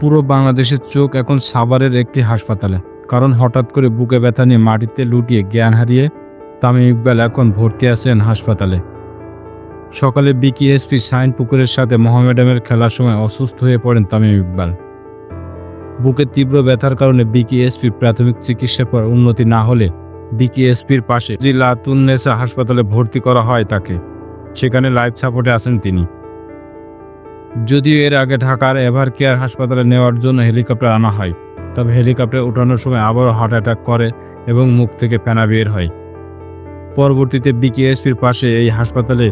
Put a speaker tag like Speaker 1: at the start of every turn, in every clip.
Speaker 1: পুরো বাংলাদেশের চোখ এখন সাভারের একটি হাসপাতালে। কারণ হঠাৎ করে বুকে ব্যথা নিয়ে মাটিতে লুটিয়ে জ্ঞান হারিয়ে তামিম ইকবাল এখন ভর্তি আছেন হাসপাতালে। সকালে বিকিএসপি সাইন পুকুরের সাথে মোহামেডামের খেলার সময় অসুস্থ হয়ে পড়েন তামিম ইকবাল। বুকে তীব্র ব্যথার কারণে বিকিএসপি প্রাথমিক চিকিৎসার পর উন্নতি না হলে বিকিএসপির পাশে জিলাতুন্নেসা হাসপাতালে ভর্তি করা হয় তাকে। সেখানে লাইফ সাপোর্টে আছেন তিনি। যদিও এর আগে ঢাকার এভার কেয়ার হাসপাতালে নেওয়ার জন্য হেলিকপ্টার আনা হয়, তবে হেলিকপ্টার ওঠানোর সময় আবারও হার্ট অ্যাটাক করে এবং মুখ থেকে ফেনা বের হয়। পরবর্তীতে বিকেএসপির পাশে এই হাসপাতালে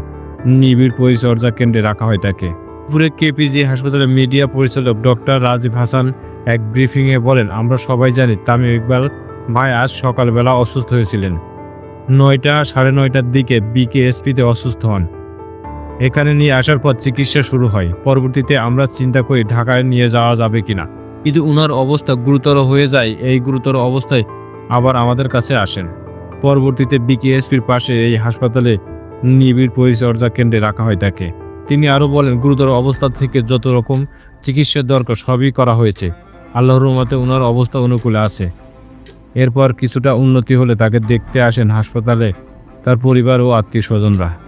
Speaker 1: নিবিড় পরিচর্যা কেন্দ্রে রাখা হয় তাকে। পুরে কেপিজি হাসপাতালের মিডিয়া পরিচালক ডক্টর রাজীব হাসান এক ব্রিফিংয়ে বলেন, আমরা সবাই জানি তামিম ইকবাল ভাই আজ সকালবেলা অসুস্থ হয়েছিলেন। নয়টা সাড়ে নয়টার দিকে বিকেএসপিতে অসুস্থ হন। এখানে নিয়ে আসার পর চিকিৎসা শুরু হয়। পরবর্তীতে আমরা চিন্তা করি ঢাকায় নিয়ে যাওয়া যাবে কিনা। কিন্তু উনার অবস্থা গুরুতর হয়ে যায়। এই গুরুতর অবস্থায় আবার আমাদের কাছে আসেন। পরবর্তীতে বিকেএসপির পাশে এই হাসপাতালে নিবিড় পরিচর্যা কেন্দ্রে রাখা হয় তাকে। তিনি আরও বলেন, গুরুতর অবস্থা থেকে যত রকম চিকিৎসার দরকার সবই করা হয়েছে। আল্লাহর মতে ওনার অবস্থা অনুকূলে আছে। এরপর কিছুটা উন্নতি হলে তাকে দেখতে আসেন হাসপাতালে তার পরিবার ও আত্মীয় স্বজনরা